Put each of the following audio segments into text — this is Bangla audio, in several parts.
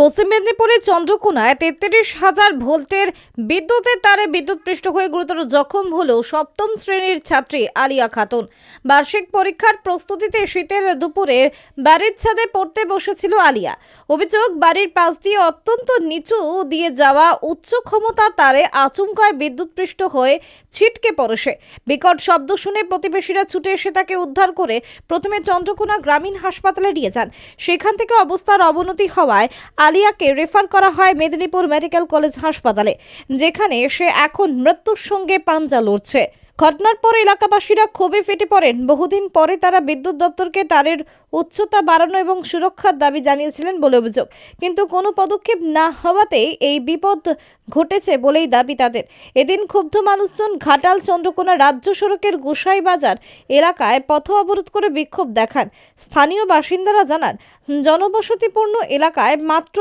পশ্চিম মেদিনীপুরের চন্দ্রকোনায় তেত্রিশ হাজার ভোল্টের বিদ্যুতের তারে বিদ্যুৎপৃষ্ট হয়ে গুরুতর জখম হল সপ্তম শ্রেণির ছাত্রী আলিয়া খাতুন। বার্ষিক পরীক্ষার প্রস্তুতিতে শীতের দুপুরে বাড়ির ছাদে পড়তে বসেছিল আলিয়া। অভিযোগ, বাড়ির পাশ দিয়ে অত্যন্ত নিচু দিয়ে যাওয়া উচ্চ ক্ষমতা তারে আচমকায় বিদ্যুৎপৃষ্ট হয়ে ছিটকে পড়ে সে। বিকট শব্দ শুনে প্রতিবেশীরা ছুটে এসে তাকে উদ্ধার করে প্রথমে চন্দ্রকোনা গ্রামীণ হাসপাতালে নিয়ে যান। সেখান থেকে অবস্থার অবনতি হওয়ায় আলিয়াকে রেফার করা হয় মেদিনীপুর মেডিকেল কলেজ হাসপাতালে, যেখানে সে এখন মৃত্যুর সঙ্গে পাঞ্জা লড়ছে। ঘটনার পর এলাকাবাসীরা ক্ষোভে ফেটে পড়েন। বহুদিন পরে তারা বিদ্যুৎ দপ্তরকে তারের উচ্চতা বাড়ানো এবং সুরক্ষার দাবি জানিয়েছিলেন বলে অভিযোগ। কিন্তু কোনো পদক্ষেপ না হওয়াতেই এই বিপদ ঘটেছে বলেই দাবি তাদের। এদিন ক্ষুব্ধ মানুষজন ঘাটাল চন্দ্রকোনা রাজ্য সড়কের গোসাই বাজার এলাকায় পথ অবরোধ করে বিক্ষোভ দেখান। স্থানীয় বাসিন্দারা জানান, জনবসতিপূর্ণ এলাকায় মাত্র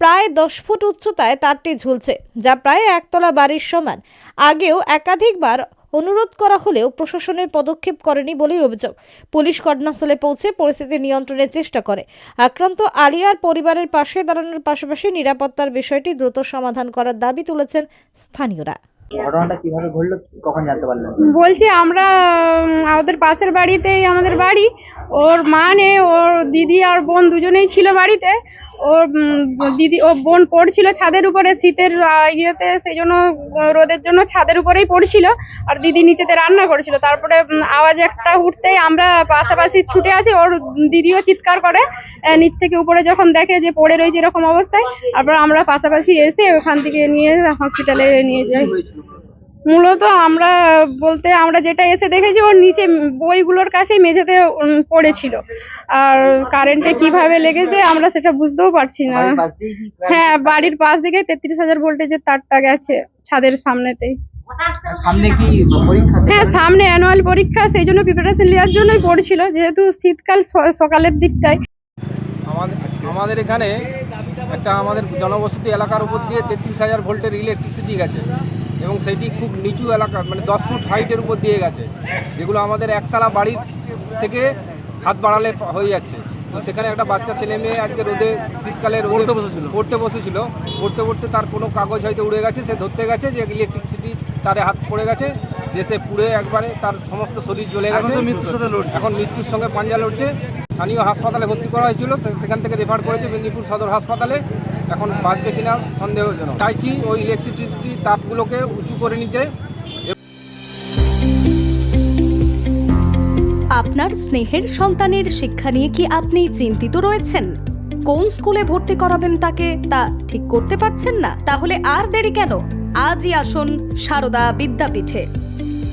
প্রায় দশ ফুট উচ্চতায় তারটি ঝুলছে, যা প্রায় একতলা বাড়ির সমান। আগেও একাধিকবার অনুরোধ করা হলেও প্রশাসনের পদক্ষেপ করেনি বলেই অভিযোগ। পুলিশ ঘটনাস্থলে পৌঁছে পরিস্থিতি নিয়ন্ত্রণের চেষ্টা করে। আক্রান্ত আলিয়ার পরিবারের পাশে দাঁড়ানোর পাশাপাশি নিরাপত্তার বিষয়টি দ্রুত সমাধান করার দাবি তুলেছেন স্থানীয়রা। ঘটনাটা কীভাবে ঘটলো কখন জানতে পারলেন? বলছি আমরা আমাদের পাশের বাড়িতেই আমাদের বাড়ি। ওর মা নেই ওর দিদি আর বোন দুজনেই ছিল বাড়িতে। ওর দিদি, ও বোন পড়ছিল ছাদের উপরে, শীতের ইয়েতে সেই জন্য রোদের জন্য ছাদের উপরেই পড়ছিল। আর দিদি নিচেতে রান্না করেছিল। তারপরে আওয়াজ একটা উঠতেই আমরা পাশাপাশি ছুটে আসি। ওর দিদিও চিৎকার করে। নিচ থেকে উপরে যখন দেখে যে পড়ে রয়েছে এরকম অবস্থায়, তারপর আমরা পাশাপাশি এসে ওখান থেকে নিয়ে হসপিটালে নিয়ে যাই। মূলত আমরা বলতে আমরা যেটা এসে দেখেছি ওর নিচে বইগুলোর কাছে মেঝেতে পড়েছিল। আর কারেন্টে কীভাবে লেগেছে আমরা সেটা বুঝতেও পারছি না। হ্যাঁ বাড়ির পাশ দিকে তেত্রিশ হাজার ভোল্টেজের তারটা গেছে ছাদের সামনেতেই। সামনে কি হ্যাঁ সামনে অ্যানুয়াল পরীক্ষা সেই জন্য প্রিপারেশন নেওয়ার জন্যই পড়ছিল যেহেতু শীতকাল সকালের দিকটায়। আমাদের আমাদের এখানে একটা আমাদের জনবসতি এলাকার উপর দিয়ে তেত্রিশ হাজার ভোল্টের ইলেকট্রিসিটি গেছে। এবং সেটি খুব নিচু এলাকা মানে দশ ফুট হাইটের উপর দিয়ে গেছে যেগুলো আমাদের একতলা বাড়ির থেকে হাত বাড়ালে হয়ে যাচ্ছে। তো সেখানে একটা বাচ্চা ছেলে মেয়ে আজকে রোদে শীতকালে রোদে বসেছিল। পড়তে বসেছিল। পড়তে পড়তে তার কোনো কাগজ হয়তো উড়ে গেছে সে ধরতে গেছে যে ইলেকট্রিসিটি তারে হাত পড়ে গেছে যে সে পুড়ে একবারে তার সমস্ত শরীর জ্বলে গেছে। এখন মৃত্যুর সঙ্গে পাঞ্জা লড়ছে। স্থানীয় হাসপাতালে ভর্তি করা হয়েছিল সেখান থেকে রেফার করেছে মেদিনীপুর সদর হাসপাতালে। এখন বাঁচবে কিনা সন্দেহজনক। চাইছি ওই ইলেকট্রিসিটি তাপগুলোকে উঁচু করে নিতে। আপনার স্নেহের সন্তানের শিক্ষা নিয়ে কি আপনি চিন্তিত রয়েছেন? কোন স্কুলে ভর্তি করাবেন তাকে, তা ঠিক করতে পারছেন না? তাহলে আর দেরি কেন? আজই আসুন সারদা বিদ্যাপীঠে।